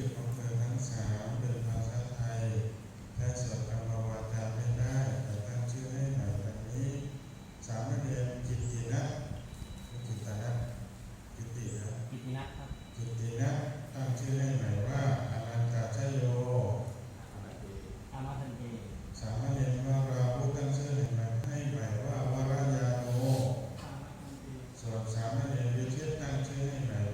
ชื่อของเธอทั้งสามเป็นภาษาไทยแค่สวดคำวาจาไม่ได้ตั้งชื่อให้ใหม่นี้ สามเรกิตตินะกิตตินะกิตินะกิตตินครับกิตตินตั้งชื่อให้ใหม่ว่าอนันตชัยโยอามาทันเตสามเณรว่าราตั้งชื่อให้ใหม่ว่าวรายาโนส่วนสามเณรวิเชษตั้งชื่อให้ใหม่